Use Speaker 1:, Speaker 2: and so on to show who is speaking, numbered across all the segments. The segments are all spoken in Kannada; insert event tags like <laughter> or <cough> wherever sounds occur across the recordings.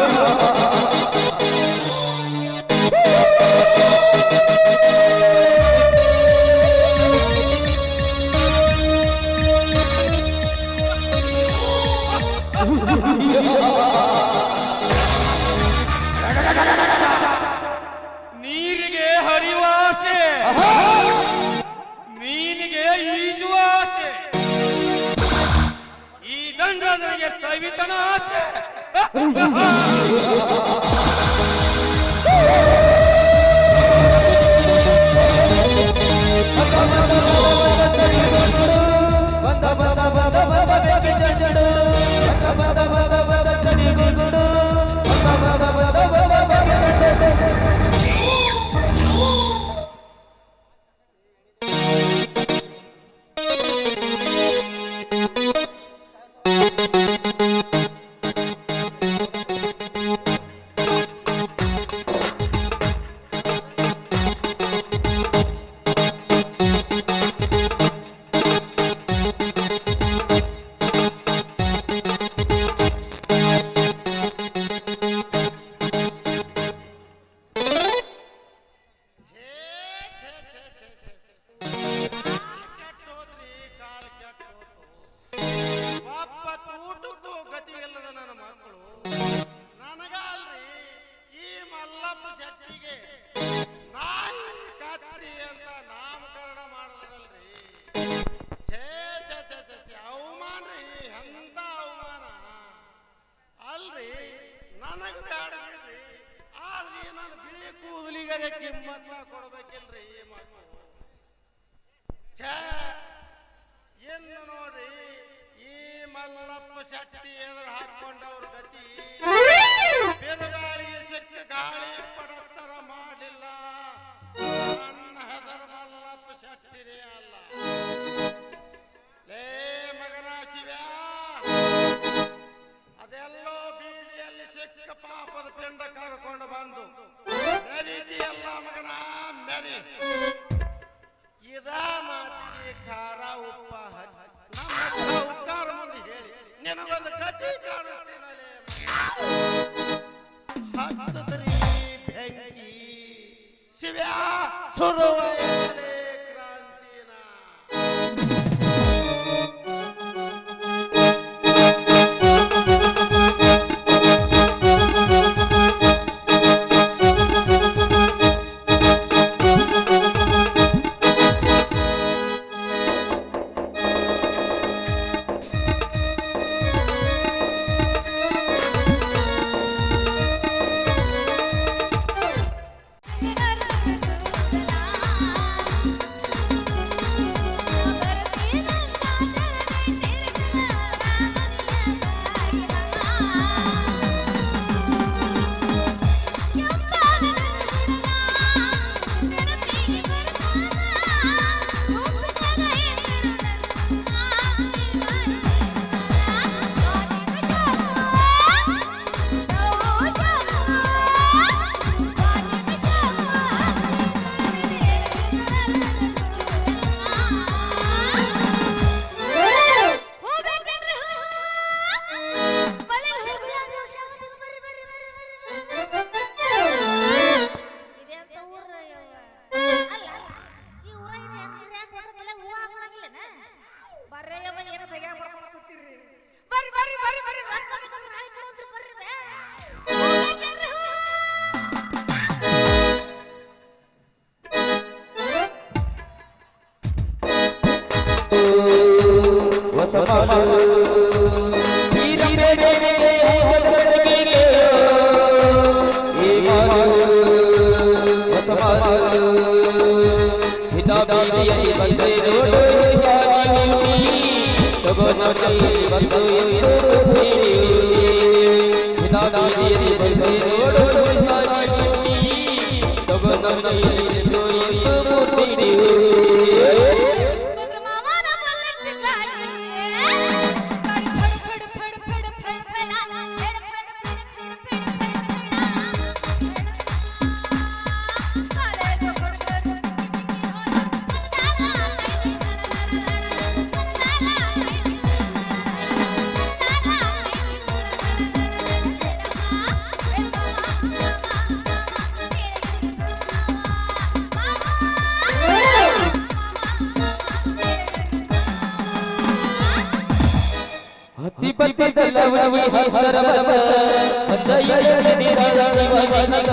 Speaker 1: Ha ha ha ha! ಶೆಟ್ಟಿಗೆ ನಾಯಿ ಕತ್ತಿ ಅಂತ ನಾಮಕರಣ ಮಾಡಿದ್ರಲ್ರಿ ಛೇ ಛೇ ಛೇ ಛೇ ಛೇ, ಅವಮಾನ ರೀ, ಎಂತ ಅವಮಾನ? ಅಲ್ರಿ, ನನಗ ಬೇಡ ಬಿಡ್ರಿ. ಆದ್ರೆ ನಾನು ಬಿಳಿ ಕೂದಲಿಗರೆ ಕಿಮ್ಮತ್ತ ಕೊಡ್ಬೇಕಿಲ್ರಿ ಈ ಮಗು. ಛೇ, ಇನ್ನು ನೋಡ್ರಿ, ಈ ಮಲ್ಲಪ್ಪ ಶೆಟ್ಟಿ ಎದುರು ಹಾಕೊಂಡವ್ರ ಗತಿ? ಬಿರುಗಾಳಿ ಸಿಕ್ಕ ಗಾಳಿ ಪಡತ್ತರ ಅಲ್ಲ? ಲೇ ಮಗನ ಶಿವ್ಯಾ! ಅದೆಲ್ಲೋ ಬೀದಿಯಲ್ಲಿ ಸಿಕ್ಕ ಪಾಪದ ಪಿಂಡ ಕರ್ಕೊಂಡು ಬಂದು. ಮೆರೀತಿಯಲ್ಲ ಮಗನ, ಮೆರಿ. ಇದ ಮಾತಿಗೆ ನಿನಗೊಂದು
Speaker 2: ಕಥೆ ಕವಿ ಹರವಸ ಜಯ ಜಯ ಶಿವನಗ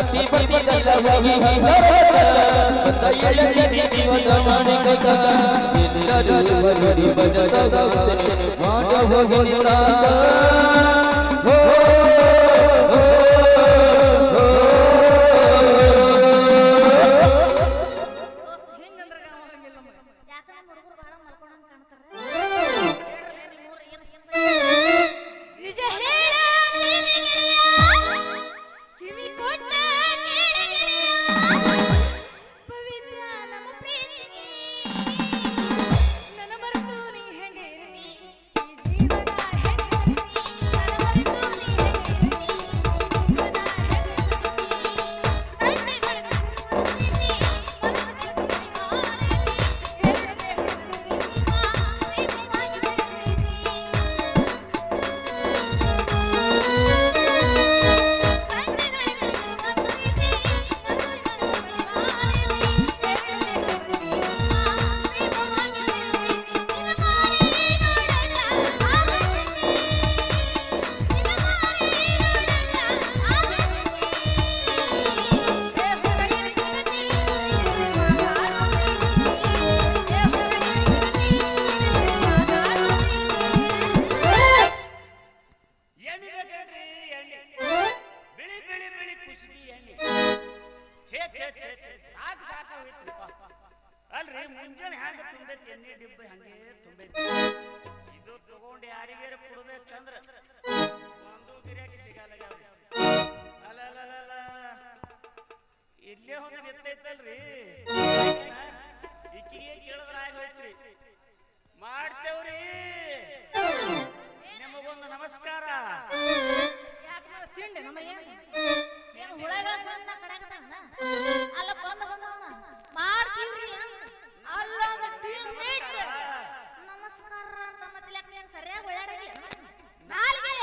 Speaker 2: ಅತಿ ಪತಿ ಕವಿ ಹರವಸ ಜಯ ಜಯ ಶಿವನಗ
Speaker 3: ಭಜ
Speaker 4: ಭಜ ಭಜ ಭಜ ಭಜ ಭಜ
Speaker 3: ಭಜ ಭಜ ಏನು?
Speaker 4: ಸಣ್ಣ ಕಡಾಕತ್ತಾವಲ್ಲ ಅಲ್ಲ ಅಲ್ಲ ಟೀಮ್ ನಮಸ್ಕಾರ ಸರಿಯಾಗಿ ಒಳ್ಳಾಡಂಗಿಲ್ಲ? ನಾಲ್ಗೆ.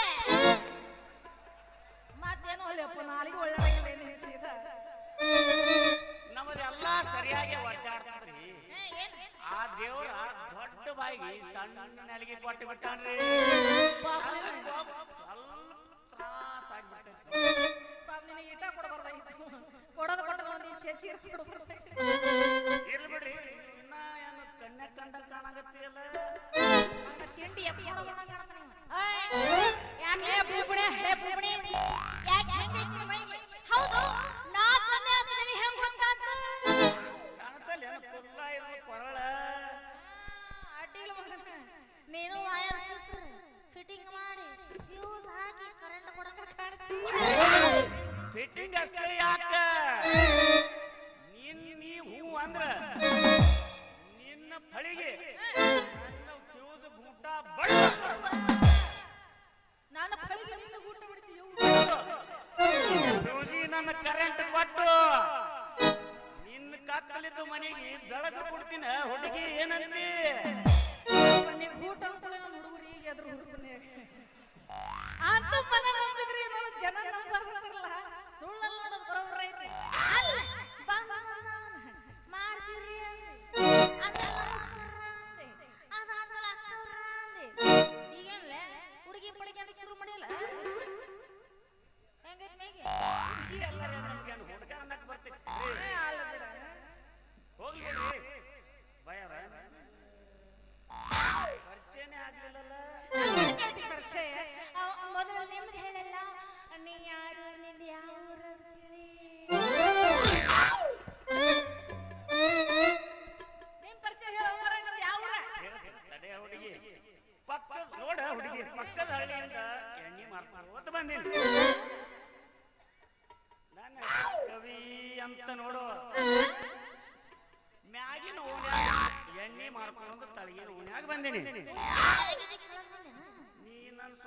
Speaker 3: ಮತ್ತೇನು ಅಲ್ಲಪ್ಪ ನಾಲ್ಗೆ
Speaker 5: ಸರಿಯಾಗಿ
Speaker 4: ಒಡ್ಡಾಡ್ತಾರ್ರಿ
Speaker 5: ಆ ಸಣ್ಣ ಕೊಟ್ಟು ಬಿಟ್ಟಾನ್ರಿ. ಸ್ವಲ್ಪ
Speaker 3: ಪಾಪ ನಿನಗೆ ಈಟ ಕೊಡಬಾರ್ದಾಗಿತ್ತು.
Speaker 5: ಇನ್ನ ಏನು ಕಂಡ
Speaker 3: ತಿಂಡಿ ಹೇ
Speaker 4: ಮೈ ಹೌದು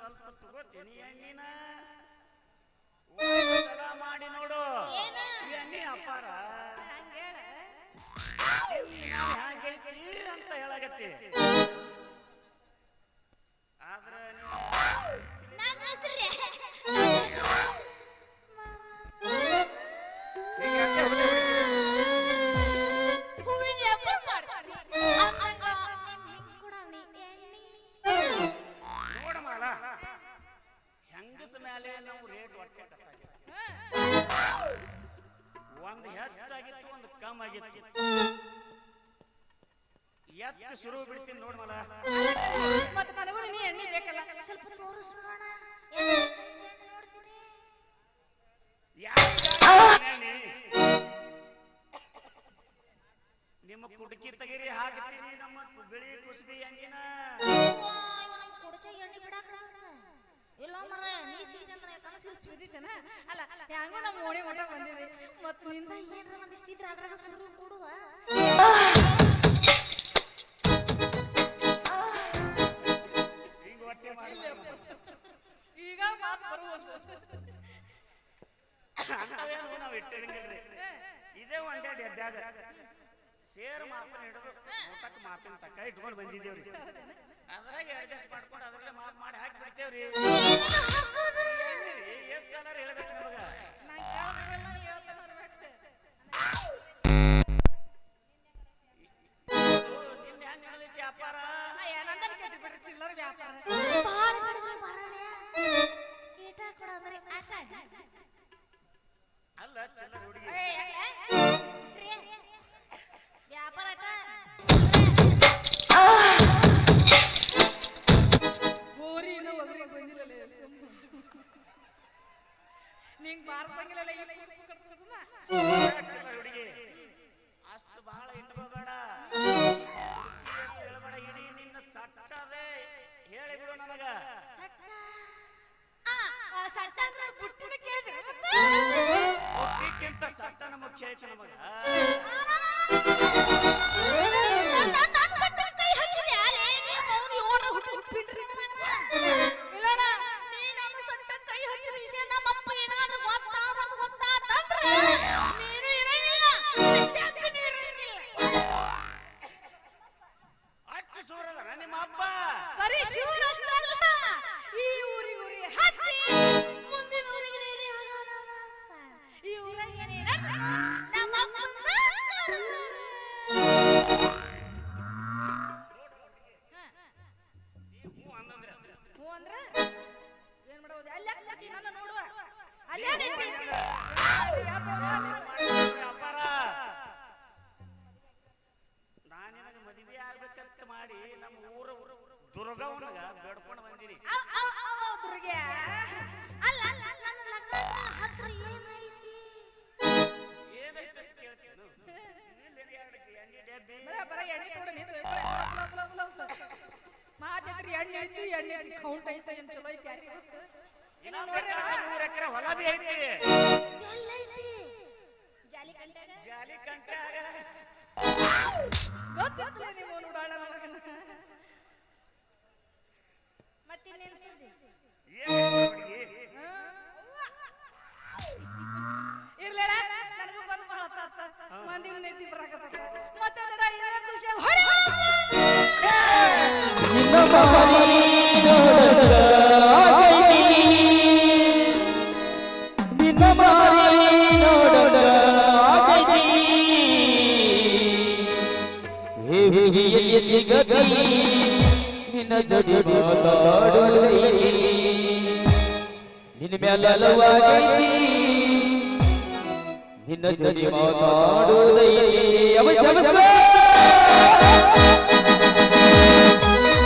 Speaker 5: ಸ್ವಲ್ಪ ತಗೋತೀನಿ ಎಣ್ಣಿನ. ಮಾಡಿ ನೋಡು. ಎಣ್ಣೆ
Speaker 3: ಅಪಾರ
Speaker 5: ಹೇಗೈತಿ ಅಂತ ಹೇಳಾಗತ್ತಿ ಆದ್ರೆ ಮೇಲೆ ನಾವು ರೇಟ್ ಹೊಟ್ಟೆ. ಒಂದ್ ಹೆಚ್ಚಾಗಿತ್ತು, ಒಂದು ಕಮ್ ಆಗಿತ್ತು ಎತ್ತ ಶುರು ಬಿಡ್ತೀನಿ ನೋಡ್ ಮಲ.
Speaker 3: ಮತ್ತೆ ನನಗೂ ನೀ ಎಣ್ಣೆ ಬೇಕಲ್ಲ,
Speaker 4: ಸ್ವಲ್ಪ ತೋರಿಸ್
Speaker 3: ಹೆಂಗೋ ನಮ್ಮ ಓಣಿ ಮಠ ಬಂದಿದೆ. ಮತ್ತು ನಿಂದ
Speaker 4: ಏನ್ರ ಒಂದಿಷ್ಟು ಇದ್ರ ಅದ್ರಾಗ ಸುರು ಕೊಡುವ.
Speaker 3: ಈಗ ಮಾತು ಬರುವುದು
Speaker 5: ಅಂತವೇನು ನಾವು ಇಟ್ಟಿರಂಗಿಲ್ರಿ ಇದೇ ಒಂದೇ ಡೆಬ್ಬ್ಯಾಗ ಸೇರ್ ಮಾಪನ ಹಿಡಿದು ಊಟಕ್ಕೆ ಮಾಪಿನ ತಕ್ಕ ಇಟ್ಕೊಂಡು ಬಂದಿದ್ದೇವ್ರಿ. ಅದ್ರಾಗ ಅಡ್ಜಸ್ಟ್ ಮಾಡ್ಕೊಂಡು ಅದ್ರಲ್ಲೇ ಮಾಪ್ ಮಾಡಿ ಹಾಕಿ ಬಿಡ್ತೇವ್ರಿ. ಎಷ್ಟು ಸಲ ಹೇಳ್ಬೇಕು ನಿಮಗ.
Speaker 3: ನಾನು ಕೇಳೋದಿಲ್ಲ ನೀ ಹೇಳ್ತಾನೆ ಬರ್ಬೇಕು
Speaker 5: ನಿನ್ನ ಹೆಂಗ್ ನಡೆದೈತಿ ವ್ಯಾಪಾರ?
Speaker 3: ಚಿಲ್ಲರ್ ವ್ಯಾಪಾರ.
Speaker 4: ಭಾಳ ಮಾಡಿದ್ರೆ ಬರಣ್ಯ ಈಟ ಕೊಡೋದ್ರೆ ಆಟ.
Speaker 5: ಅಲ್ಲ ಚಿಲ್ಲರ್ ಹುಡುಗಿ.
Speaker 4: ಏ, ಯಾಕೆ?
Speaker 3: ನಿಂಗ್
Speaker 5: ಹುಡುಗಿ ಅಷ್ಟು ಬಹಳ ಇಟ್ಕೋಬೇಡ ಹೇಳಬೇಡ ಇಡೀ ನಿನ್ನ ಸಟ್ಟದೆ ಹೇಳಿಬಿಡು ನನಗ ಸಟ್ಟನ ಮುಖ್ಯ ಐತಿ ನಮಗ
Speaker 3: ಮಾತೈತ್ರಿ ಎಣ್ಣೆ ಐತಿ ಎಣ್ಣೆ ಐತಿ ಕೌಂಟ್ ಐತಿ ಏನ್ ಚಲೋ ಐತಿ ಯಾರಿಗೆ
Speaker 5: ಎಕರೆ ಹೊಲ ಬಿ ಐತಿ.
Speaker 4: ಎಲ್ಲೈತಿ ಜಾಲಿ ಕಂಟಾಗ
Speaker 5: ಜಾಲಿ ಕಂಟ್ಯಾಗ
Speaker 3: ಗೊತ್ತಿತ್ತಲ್ಲ ನೀವು ನೋಡೋಣ ನನಗನ್ನ.
Speaker 4: ಮತ್ತಿನ್ನೇನ್ ಸುದ್ದಿ?
Speaker 5: ಏನು ಹುಡುಗಿ
Speaker 3: ಇರ್ಲೇಡ ನನಗೂ ಬಂದು ಬಹಳ ಮಂದಿ ನೆತ್ತಿ ಬರಾಕತ್ತ ಮತ್ತೆ ಇದೇ ಖುಷಿ ಹೊಡೆ
Speaker 2: ಆಗೈತಿ ನಿನ್ನ ಜೊತೆ ಮಾತಾಡುವುದೈತಿ ನಿನ್ನ ಮ್ಯಾಲವಾಗೈತಿ ನಿನ್ನ ಜೊತೆ ಮಾತಾಡುವುದೈ ಅವಶ್ಯ ಅವಶ್ಯ.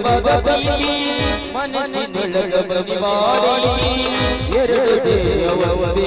Speaker 2: ಕಣ್ಣಿನೊಳಗ ಸುರಿವಾದ ಪ್ರೀತಿ ಮನಸ್ಸಿನೊಳಗ ಬರಿವಾಡಿ ಎರಡು ದೇವ ಒಂದೇ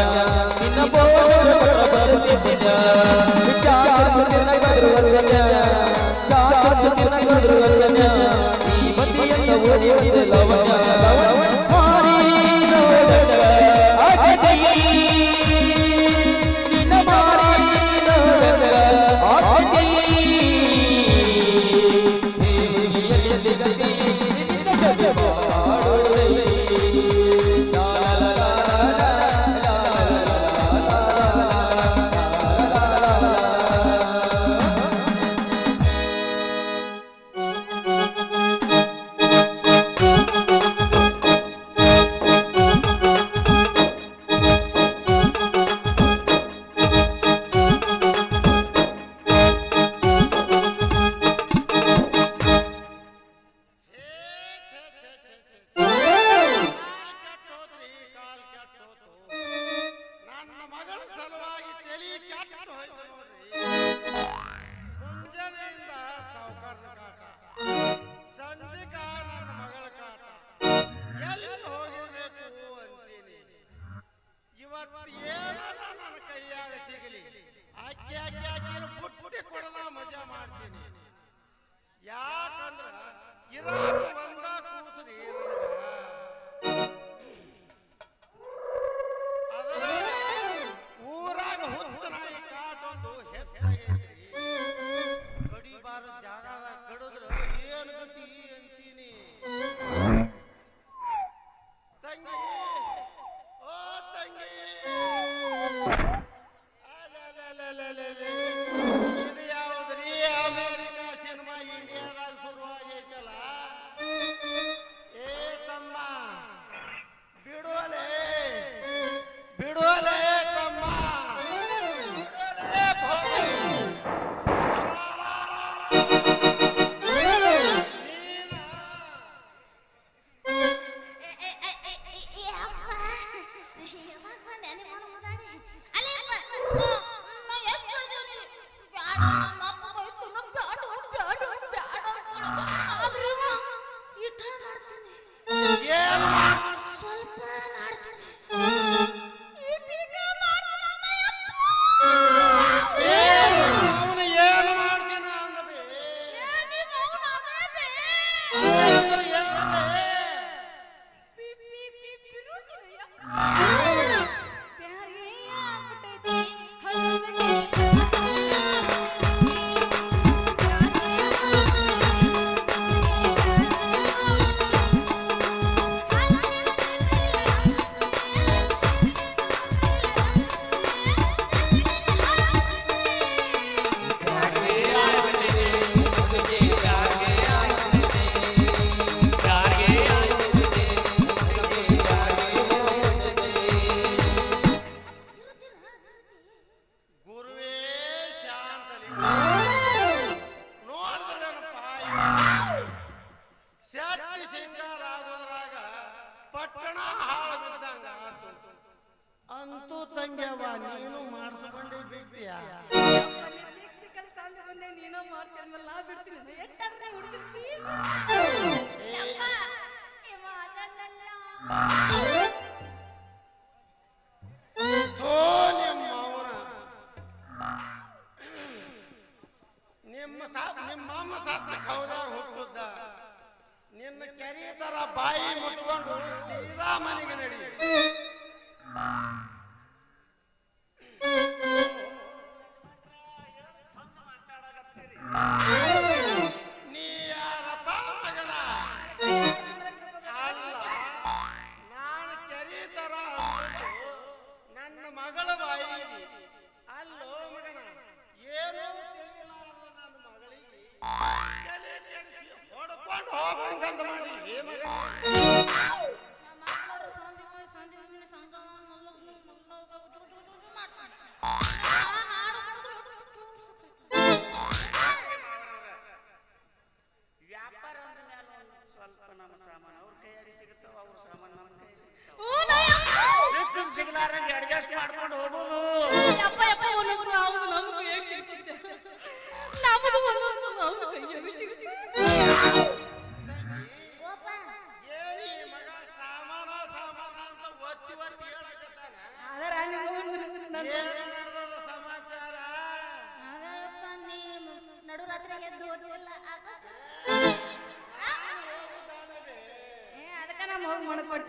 Speaker 4: Ah! <laughs>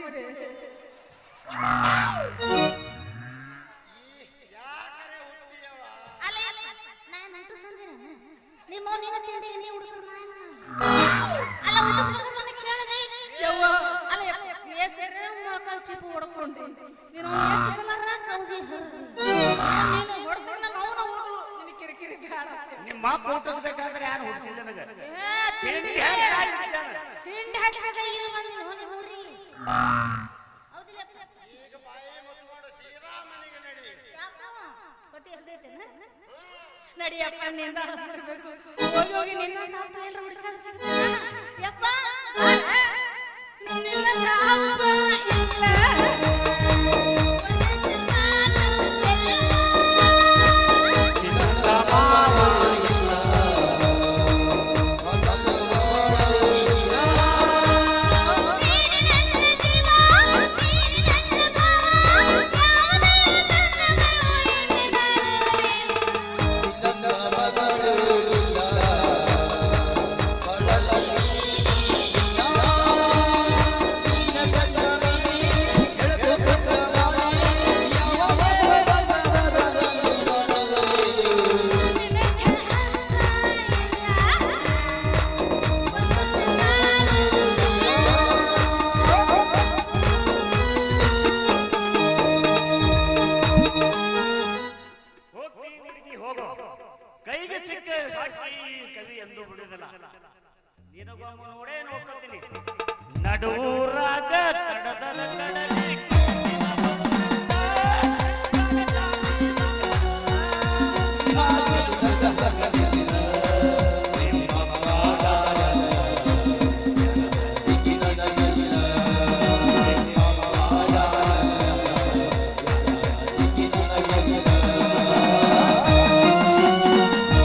Speaker 4: করতে
Speaker 2: ನಡಿಯಪ್ಪ ನಿಂದ ಹಸ್ತಿರ್ಬೇಕು ಹೋಗಿ ಹೋಗಿ ನಿನ್ನಂತ ಅಪ್ಪ ಎಲ್ಲ ಯಪ್ಪ ಇಲ್ಲ.